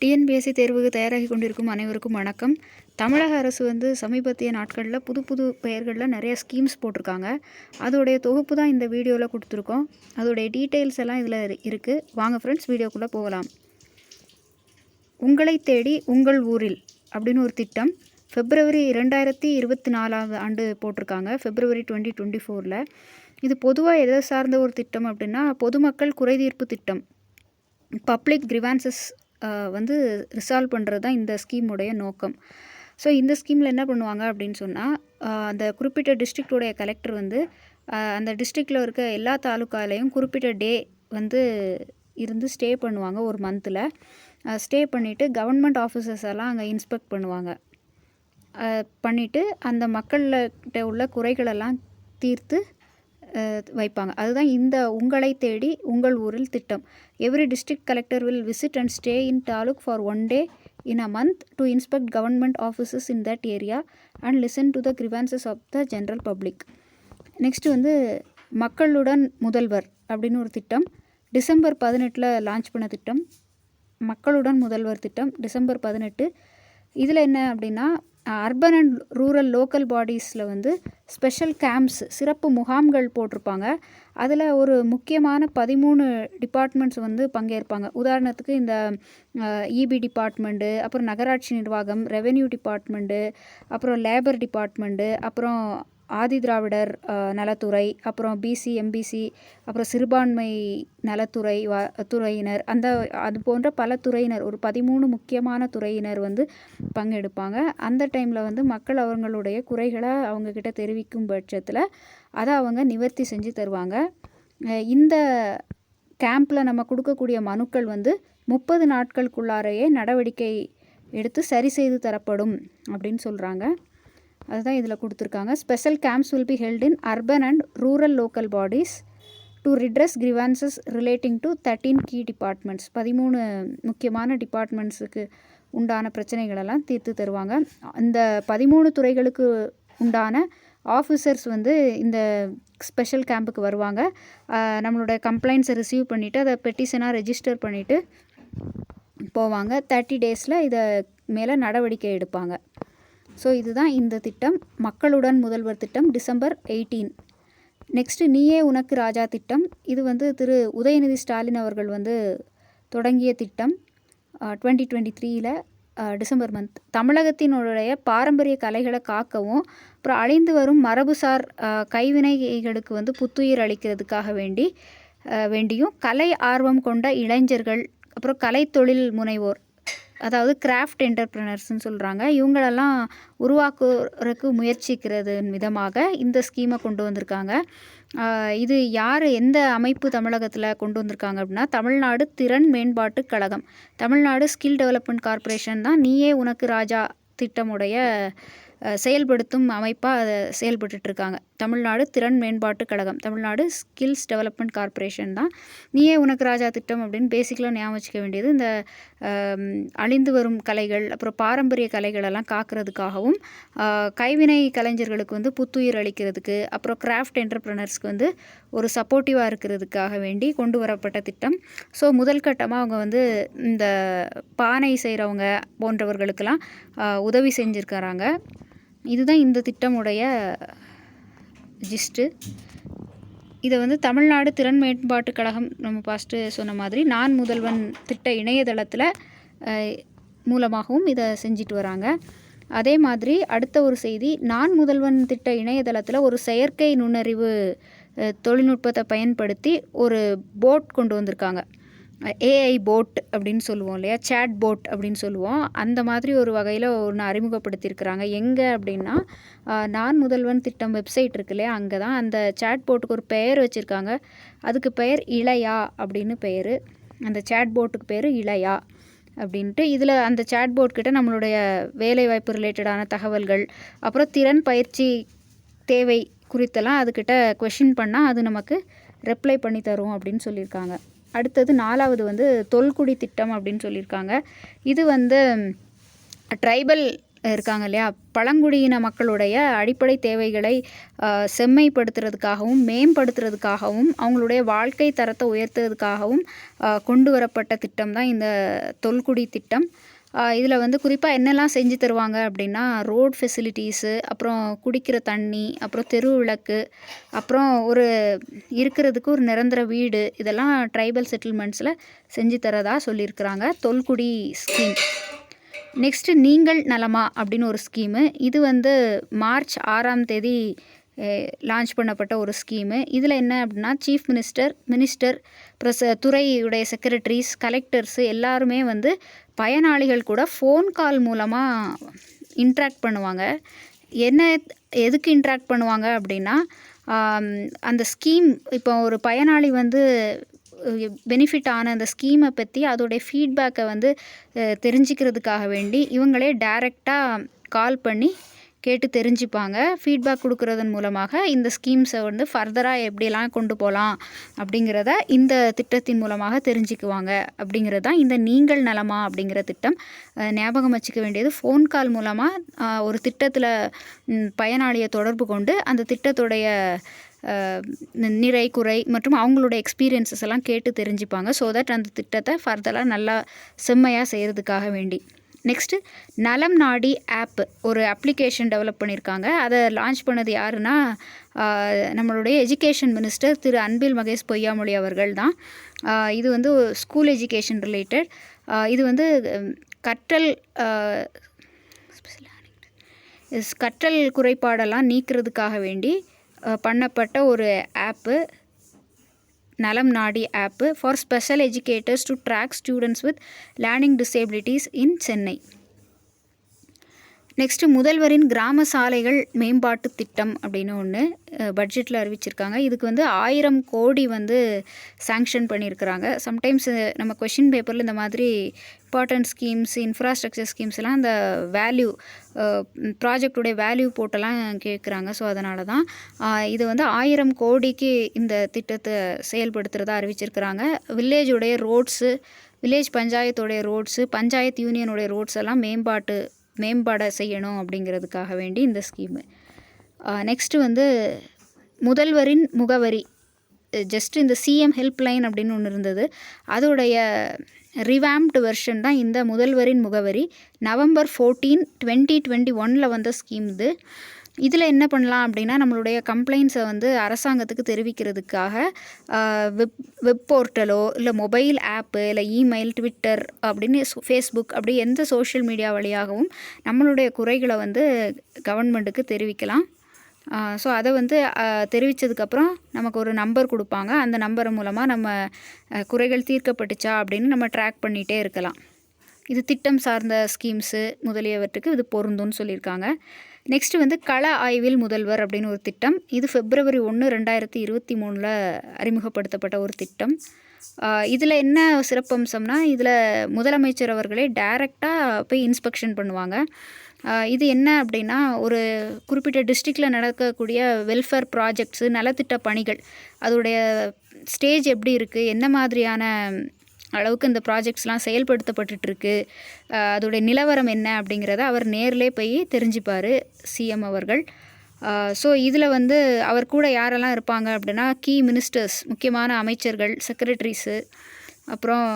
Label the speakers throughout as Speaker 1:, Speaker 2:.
Speaker 1: TNPSC தேர்வுக்கு தயாராகி கொண்டிருக்கும் அனைவருக்கும் வணக்கம். தமிழக அரசு வந்து சமீபத்திய நாட்களில் புது புது பெயர்களில் நிறைய ஸ்கீம்ஸ் போட்டிருக்காங்க. அதோடைய தொகுப்பு தான் இந்த வீடியோவில் கொடுத்துருக்கோம். அதோடைய டீட்டெயில்ஸ் எல்லாம் இதில் இருக்குது வாங்க ஃப்ரெண்ட்ஸ் வீடியோக்குள்ளே போகலாம். உங்களை தேடி உங்கள் ஊரில் அப்படின்னு ஒரு திட்டம் பிப்ரவரி இரண்டாயிரத்தி இருபத்தி நாலாவது ஆண்டு போட்டிருக்காங்க. பிப்ரவரி டுவெண்ட்டி டுவெண்ட்டி ஃபோரில் இது பொதுவாக எதை சார்ந்த ஒரு திட்டம் அப்படின்னா பொதுமக்கள் குறைதீர்ப்பு திட்டம். பப்ளிக் கிரிவான்சஸ் வந்து ரிசால்வ் பண்ணுறது தான் இந்த ஸ்கீமுடைய நோக்கம். ஸோ இந்த ஸ்கீமில் என்ன பண்ணுவாங்க அப்படின்னு சொன்னால் அந்த குறிப்பிட்ட டிஸ்ட்ரிக்டோடைய கலெக்டர் வந்து அந்த டிஸ்ட்ரிக்டில் இருக்க எல்லா தாலுக்காலையும் குறிப்பிட்ட டே வந்து இருந்து ஸ்டே பண்ணுவாங்க ஒரு மந்தில் ஸ்டே பண்ணிவிட்டு கவர்மெண்ட் ஆஃபீஸர்ஸ் எல்லாம் அங்கே இன்ஸ்பெக்ட் பண்ணுவாங்க. பண்ணிவிட்டு அந்த மக்கள்கிட்ட உள்ள குறைகளெல்லாம் தீர்த்து வைப்பாங்க. அதுதான் இந்த உங்களை தேடி உங்கள் ஊரில் திட்டம். Every district collector will visit and stay in taluk for one day in a month to inspect government offices in that area and listen to the grievances of the general public next வந்து மக்களுடன் முதல்வர் அப்படின்னு ஒரு திட்டம். December பதினெட்டில் launch பண்ண திட்டம். மக்களுடன் முதல்வர் திட்டம் டிசம்பர் பதினெட்டு. இதில் என்ன அப்படின்னா அர்பன் அண்ட் ரூரல் லோக்கல் பாடிஸில் வந்து ஸ்பெஷல் கேம்ப்ஸ் சிறப்பு முகாம்கள் போட்டிருப்பாங்க. அதில் ஒரு முக்கியமான பதிமூணு டிபார்ட்மெண்ட்ஸ் வந்து பங்கேற்பாங்க. உதாரணத்துக்கு இந்த இபி டிபார்ட்மெண்ட்டு அப்புறம் நகராட்சி நிர்வாகம் ரெவென்யூ டிபார்ட்மெண்ட்டு அப்புறம் லேபர் டிபார்ட்மெண்ட்டு அப்புறம் ஆதி திராவிடர் நலத்துறை அப்புறம் பிசி எம்பிசி அப்புறம் சிறுபான்மை நலத்துறை வ துறையினர் அந்த அது போன்ற பல துறையினர் ஒரு பதிமூணு முக்கியமான துறையினர் வந்து பங்கெடுப்பாங்க. அந்த டைமில் வந்து மக்கள் அவங்களுடைய குறைகளை அவங்கக்கிட்ட தெரிவிக்கும் பட்சத்தில் அதை அவங்க நிவர்த்தி செஞ்சு தருவாங்க. இந்த கேம்பில் நம்ம கொடுக்கக்கூடிய மனுக்கள் வந்து முப்பது நாட்களுக்குள்ளாரையே நடவடிக்கை எடுத்து சரி செய்து தரப்படும் அப்படின்னு சொல்கிறாங்க அதுதான் இதில் கொடுத்துருக்காங்க. Special camps will be held in urban and rural local bodies to redress grievances relating to thirteen key departments பதிமூணு முக்கியமான டிபார்ட்மெண்ட்ஸுக்கு உண்டான பிரச்சனைகளெல்லாம் தீர்த்து தருவாங்க. அந்த பதிமூணு துறைகளுக்கு உண்டான ஆஃபீஸர்ஸ் வந்து இந்த ஸ்பெஷல் கேம்புக்கு வருவாங்க. நம்மளோட கம்ப்ளைண்ட்ஸை ரிசீவ் பண்ணிவிட்டு அதை பெட்டிஷனாக ரெஜிஸ்டர் பண்ணிவிட்டு போவாங்க. தேர்ட்டி டேஸில் இதை மேலே நடவடிக்கை எடுப்பாங்க. ஸோ இதுதான் இந்த திட்டம். மக்களுடன் முதல்வர் திட்டம் டிசம்பர் எயிட்டீன். நெக்ஸ்ட்டு நீயே உனக்கு ராஜா திட்டம். இது வந்து திரு உதயநிதி ஸ்டாலின் அவர்கள் வந்து தொடங்கிய திட்டம். டுவெண்ட்டி டுவெண்ட்டி த்ரீயில் டிசம்பர் மந்த் தமிழகத்தினுடைய பாரம்பரிய கலைகளை காக்கவும் அப்புறம் அழிந்து வரும் மரபுசார் கைவினைகளுக்கு வந்து புத்துயிர் அளிக்கிறதுக்காக வேண்டி வேண்டியும் கலை ஆர்வம் கொண்ட இளைஞர்கள் அப்புறம் கலைத்தொழில் முனைவோர் அதாவது கிராஃப்ட் என்டர்பிரினர்ஸ்னு சொல்கிறாங்க இவங்களெல்லாம் உருவாக்குறதுக்கு முயற்சிக்கிறது விதமாக இந்த ஸ்கீமை கொண்டு வந்திருக்காங்க. இது யார் எந்த அமைப்பு தமிழகத்தில் கொண்டு வந்திருக்காங்க அப்படின்னா தமிழ்நாடு திறன் மேம்பாட்டு கழகம். தமிழ்நாடு ஸ்கில் டெவலப்மெண்ட் கார்ப்பரேஷன் தான் நீயே உனக்கு ராஜா திட்டமுடைய செயல்படுத்தும் அமைப்பாக அதை செயல்பட்டுருக்காங்க இருக்காங்க. தமிழ்நாடு திறன் மேம்பாட்டு கழகம். தமிழ்நாடு ஸ்கில்ஸ் டெவலப்மெண்ட் கார்ப்பரேஷன் தான். நீயே உனக்கு ராஜா திட்டம் அப்படின்னு பேசிக்கலாக ஞாபகம் வச்சுக்க வேண்டியது. இந்த அழிந்து வரும் கலைகள் அப்புறம் பாரம்பரிய கலைகளெல்லாம் காக்கிறதுக்காகவும் கைவினை கலைஞர்களுக்கு வந்து புத்துயிர் அளிக்கிறதுக்கு அப்புறம் கிராஃப்ட் என்டர்பிரனர்ஸ்க்கு வந்து ஒரு சப்போர்ட்டிவாக இருக்கிறதுக்காக வேண்டி கொண்டு வரப்பட்ட திட்டம். ஸோ முதல் கட்டமாக அவங்க வந்து இந்த பானை செய்கிறவங்க போன்றவர்களுக்கெல்லாம் உதவி செஞ்சுருக்கறாங்க இதுதான் இந்த திட்டமுடைய ஜிஸ்ட்டு இதை வந்து தமிழ்நாடு திறன் மேம்பாட்டு கழகம் நம்ம ஃபஸ்ட்டு சொன்ன மாதிரி நான் முதல்வன் திட்ட இணையதளத்தில் மூலமாகவும் இதை செஞ்சுட்டு வராங்க. அதே மாதிரி அடுத்த ஒரு செய்தி நான் முதல்வன் திட்ட இணையதளத்தில் ஒரு செயற்கை நுண்ணறிவு தொழில்நுட்பத்தை பயன்படுத்தி ஒரு போட் கொண்டு வந்திருக்காங்க. ஏஐ போட் அப்படின்னு சொல்லுவோம் இல்லையா? சேட் போட் அப்படின்னு சொல்லுவோம். அந்த மாதிரி ஒரு வகையில் ஒன்று அறிமுகப்படுத்தியிருக்கிறாங்க. எங்கே அப்படின்னா நான் முதல்வன் திட்டம் வெப்சைட் இருக்கு இல்லையா? அங்கே தான் அந்த சேட் போட்டுக்கு ஒரு பெயர் வச்சுருக்காங்க. அதுக்கு பெயர் இளையா அப்படின்னு பெயர். அந்த சேட் போட்டுக்கு பேர் இளையா அப்படின்ட்டு. இதில் அந்த சேட் போட் கிட்ட நம்மளுடைய வேலைவாய்ப்பு ரிலேட்டடான தகவல்கள் அப்புறம் திறன் பயிற்சி தேவை குறித்தெல்லாம் அதுக்கிட்ட கொஷின் பண்ணால் அது நமக்கு ரிப்ளை பண்ணி தரும் அப்படின்னு சொல்லியிருக்காங்க. அடுத்தது நாலாவது வந்து தொல்குடி திட்டம் அப்படின்னு சொல்லியிருக்காங்க. இது வந்து ட்ரைபல் இருக்காங்க இல்லையா? பழங்குடியின மக்களுடைய அடிப்படை தேவைகளை செம்மைப்படுத்துறதுக்காகவும் மேம்படுத்துறதுக்காகவும் அவங்களுடைய வாழ்க்கை தரத்தை உயர்த்துறதுக்காகவும் கொண்டு வரப்பட்ட திட்டம் தான் இந்த தொல்குடி திட்டம். இதில் வந்து குறிப்பாக என்னெல்லாம் செஞ்சு தருவாங்க அப்படின்னா ரோட் ஃபெசிலிட்டிஸு அப்புறம் குடிக்கிற தண்ணி அப்புறம் தெரு விளக்கு அப்புறம் ஒரு இருக்கிறதுக்கு ஒரு நிரந்தர வீடு இதெல்லாம் ட்ரைபல் செட்டில்மெண்ட்ஸில் செஞ்சு தரதா சொல்லியிருக்கிறாங்க. தொல்குடி ஸ்கீம் நெக்ஸ்ட்டு நீங்கள் நலமா அப்படின்னு ஒரு ஸ்கீமு இது வந்து மார்ச் ஆறாம் தேதி லான்ச் பண்ணப்பட்ட ஒரு ஸ்கீமு இதில் என்ன அப்படின்னா சீஃப் மினிஸ்டர் மினிஸ்டர் ப்ளஸ் துறையுடைய செக்ரட்டரிஸ் கலெக்டர்ஸு எல்லாருமே வந்து பயனாளிகள் கூட ஃபோன் கால் மூலமாக இன்ட்ராக்ட் பண்ணுவாங்க. என்ன எதுக்கு இன்ட்ராக்ட் பண்ணுவாங்க அப்படின்னா அந்த ஸ்கீம் இப்போ ஒரு பயனாளி வந்து பெனிஃபிட் ஆன அந்த ஸ்கீமை பற்றி அதோடைய ஃபீட்பேக்கை வந்து தெரிஞ்சுக்கிறதுக்காக வேண்டி இவங்களே டைரெக்டாக கால் பண்ணி கேட்டு தெரிஞ்சுப்பாங்க. ஃபீட்பேக் கொடுக்குறதன் மூலமாக இந்த ஸ்கீம்ஸை வந்து ஃபர்தராக எப்படியெல்லாம் கொண்டு போகலாம் அப்படிங்கிறத இந்த திட்டத்தின் மூலமாக தெரிஞ்சுக்குவாங்க. அப்படிங்கிறது தான் இந்த நீங்கள் நலமா அப்படிங்கிற திட்டம். ஞாபகம் வச்சுக்க வேண்டியது ஃபோன் கால் மூலமாக ஒரு திட்டத்தில் பயனாளியை தொடர்பு கொண்டு அந்த திட்டத்துடைய நிறை குறை மற்றும் அவங்களோட எக்ஸ்பீரியன்ஸஸ் எல்லாம் கேட்டு தெரிஞ்சுப்பாங்க. ஸோ தட் அந்த திட்டத்தை ஃபர்தராக நல்லா செம்மையாக செய்கிறதுக்காக வேண்டி. நெக்ஸ்ட்டு நலம் நாடி ஆப் ஒரு அப்ளிகேஷன் டெவலப் பண்ணியிருக்காங்க அதை லான்ச் பண்ணது யாருன்னா நம்மளுடைய எஜுகேஷன் மினிஸ்டர் திரு அன்பில் மகேஷ் பொய்யாமொழி அவர்கள் தான். இது வந்து ஸ்கூல் எஜுகேஷன் ரிலேட்டட் இது வந்து கற்றல் கற்றல் குறைபாடெல்லாம் நீக்கிறதுக்காக வேண்டி பண்ணப்பட்ட ஒரு app Nalam Nadi app for special educators to track students with learning disabilities in Chennai. Next முதல்வரின் கிராம சாலைகள் மேம்பாட்டு திட்டம் அப்படின்னு ஒன்று பட்ஜெட்டில் அறிவிச்சிருக்காங்க. இதுக்கு வந்து ஆயிரம் கோடி வந்து சாங்ஷன் பண்ணியிருக்கிறாங்க. சம்டைம்ஸ் நம்ம கொஷின் பேப்பரில் இந்த மாதிரி இம்பார்ட்டன்ட் ஸ்கீம்ஸ் இன்ஃப்ராஸ்ட்ரக்சர் ஸ்கீம்ஸ்லாம் அந்த வேல்யூ ப்ராஜெக்டுடைய வேல்யூ போட்டெல்லாம் கேட்குறாங்க. ஸோ அதனால தான் இது வந்து ஆயிரம் கோடிக்கு இந்த திட்டத்தை செயல்படுத்துகிறதா அறிவிச்சிருக்கிறாங்க. வில்லேஜுடைய ரோட்ஸு வில்லேஜ் பஞ்சாயத்துடைய ரோட்ஸு பஞ்சாயத்து யூனியனுடைய ரோட்ஸ் எல்லாம் மேம்பாட்டு மேம்பட செய்யணும் அப்படிங்கிறதுக்காக வேண்டி இந்த ஸ்கீமு. நெக்ஸ்ட்டு வந்து முதல்வரின் முகவரி ஜஸ்ட் இந்த சிஎம் ஹெல்ப்லைன் அப்படின்னு ஒன்று இருந்தது. அதோடைய ரிவாம்டு வெர்ஷன் தான் இந்த முதல்வரின் முகவரி. நவம்பர் ஃபோர்டீன் டுவெண்ட்டி டுவெண்ட்டி ஒனில் வந்த ஸ்கீம் இது. இதில் என்ன பண்ணலாம் அப்படின்னா நம்மளுடைய கம்ப்ளைண்ட்ஸை வந்து அரசாங்கத்துக்கு தெரிவிக்கிறதுக்காக வெப் வெப் போர்ட்டலோ இல்லை மொபைல் ஆப்பு இல்லை இமெயில் ட்விட்டர் அப்படின்னு ஃபேஸ்புக் அப்படி எந்த சோஷியல் மீடியா வழியாகவும் நம்மளுடைய குறைகளை வந்து கவர்மெண்ட்டுக்கு தெரிவிக்கலாம். ஸோ அதை வந்து தெரிவித்ததுக்கப்புறம் நமக்கு ஒரு நம்பர் கொடுப்பாங்க. அந்த நம்பர் மூலமாக நம்ம குறைகள் தீர்க்கப்பட்டுச்சா அப்படின்னு நம்ம ட்ராக் பண்ணிகிட்டே இருக்கலாம். இது திட்டம் சார்ந்த ஸ்கீம்ஸு முதலியவற்றுக்கு இது பொருந்தும்னு சொல்லியிருக்காங்க. நெக்ஸ்ட்டு வந்து கள ஆய்வில் முதல்வர் அப்படின்னு ஒரு திட்டம். இது பிப்ரவரி ஒன்று ரெண்டாயிரத்தி இருபத்தி மூணில் அறிமுகப்படுத்தப்பட்ட ஒரு திட்டம். இதில் என்ன சிறப்பம்சம்னா இதில் முதலமைச்சர் அவர்களே டைரெக்டாக போய் இன்ஸ்பெக்ஷன் பண்ணுவாங்க. இது என்ன அப்படின்னா ஒரு குறிப்பிட்ட டிஸ்ட்ரிக்டில் நடக்கக்கூடிய வெல்ஃபேர் ப்ராஜெக்ட்ஸு நலத்திட்ட பணிகள் அதோடைய ஸ்டேஜ் எப்படி இருக்குது என்ன மாதிரியான அளவுக்கு இந்த ப்ராஜெக்ட்ஸ்லாம் செயல்படுத்தப்பட்டுருக்கு அதோடைய நிலவரம் என்ன அப்படிங்கிறத அவர் நேரிலே போய் தெரிஞ்சுப்பார் சிஎம் அவர்கள். ஸோ இதில் வந்து அவர் கூட யாரெல்லாம் இருப்பாங்க அப்படின்னா கீ மினிஸ்டர்ஸ் முக்கியமான அமைச்சர்கள் செக்ரட்டரிஸு அப்புறம்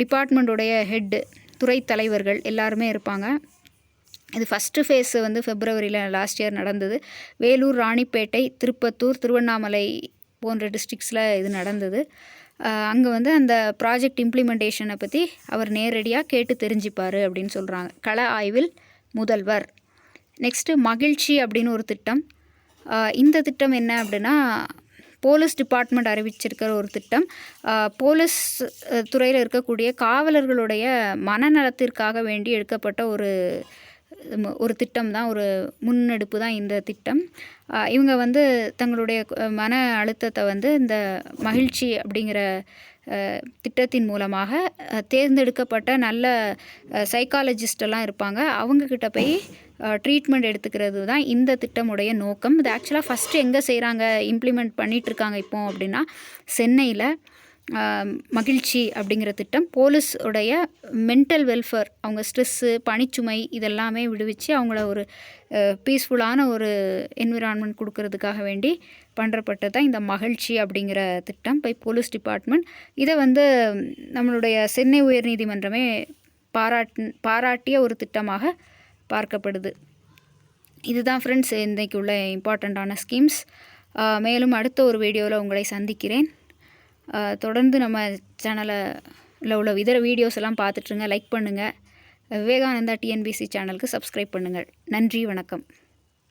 Speaker 1: டிபார்ட்மெண்ட்டுடைய ஹெட்டு துறை தலைவர்கள் எல்லாருமே இருப்பாங்க. இது ஃபஸ்ட்டு ஃபேஸ் வந்து ஃபெப்ரவரியில் லாஸ்ட் இயர் நடந்தது. வேலூர் ராணிப்பேட்டை திருப்பத்தூர் திருவண்ணாமலை போன்ற டிஸ்ட்ரிக்ஸில் இது நடந்தது. அங்கே வந்து அந்த ப்ராஜெக்ட் இம்ப்ளிமெண்டேஷனை பற்றி அவர் நேரடியாக கேட்டு தெரிஞ்சுப்பார் அப்படின்னு சொல்கிறாங்க கள ஆய்வில் முதல்வர். நெக்ஸ்ட்டு மகிழ்ச்சி அப்படின்னு ஒரு திட்டம். இந்த திட்டம் என்ன அப்படின்னா போலீஸ் டிபார்ட்மெண்ட் அறிவிச்சிருக்கிற ஒரு திட்டம். போலீஸ் துறையில் இருக்கக்கூடிய காவலர்களுடைய மனநலத்திற்காக வேண்டி எடுக்கப்பட்ட ஒரு ஒரு திட்டம் தான் ஒரு முன்னெடுப்பு தான் இந்த திட்டம். இவங்க வந்து தங்களுடைய மன அழுத்தத்தை வந்து இந்த மகிழ்ச்சி அப்படிங்கிற திட்டத்தின் மூலமாக தேர்ந்தெடுக்கப்பட்ட நல்ல சைக்காலஜிஸ்டெல்லாம் இருப்பாங்க. அவங்கக்கிட்ட போய் ட்ரீட்மெண்ட் எடுத்துக்கிறது தான் இந்த திட்டமுடைய நோக்கம். இது ஆக்சுவலாக ஃபஸ்ட்டு எங்கே செய்கிறாங்க இம்ப்ளிமெண்ட் பண்ணிகிட்ருக்காங்க இப்போ அப்படின்னா சென்னையில். மகிழ்ச்சி அப்படிங்கிற திட்டம் போலீஸ் உடைய மென்டல் வெல்ஃபேர் அவங்க ஸ்ட்ரெஸ்ஸு பணிச்சுமை இதெல்லாமே விடுவிச்சு அவங்கள ஒரு பீஸ்ஃபுல்லான ஒரு என்விரான்மெண்ட் கொடுக்கறதுக்காக வேண்டி பண்ணுறப்பட்டது தான் இந்த மகிழ்ச்சி அப்படிங்கிற திட்டம் பை போலீஸ் டிபார்ட்மெண்ட் இதை வந்து நம்மளுடைய சென்னை உயர்நீதிமன்றமே பாராட் பாராட்டிய ஒரு திட்டமாக பார்க்கப்படுது. இதுதான் ஃப்ரெண்ட்ஸ் இன்றைக்கு உள்ள இம்பார்ட்டண்ட்டான ஸ்கீம்ஸ் மேலும் அடுத்த ஒரு வீடியோவில் உங்களை சந்திக்கிறேன். தொடர்ந்து நம்ம சேனலில் உள்ள இதர வீடியோஸ் எல்லாம் பார்த்துட்ருங்க லைக் பண்ணுங்கள் விவேகானந்தா டிஎன்பிசி சேனலுக்கு சப்ஸ்கிரைப் பண்ணுங்கள். நன்றி வணக்கம்.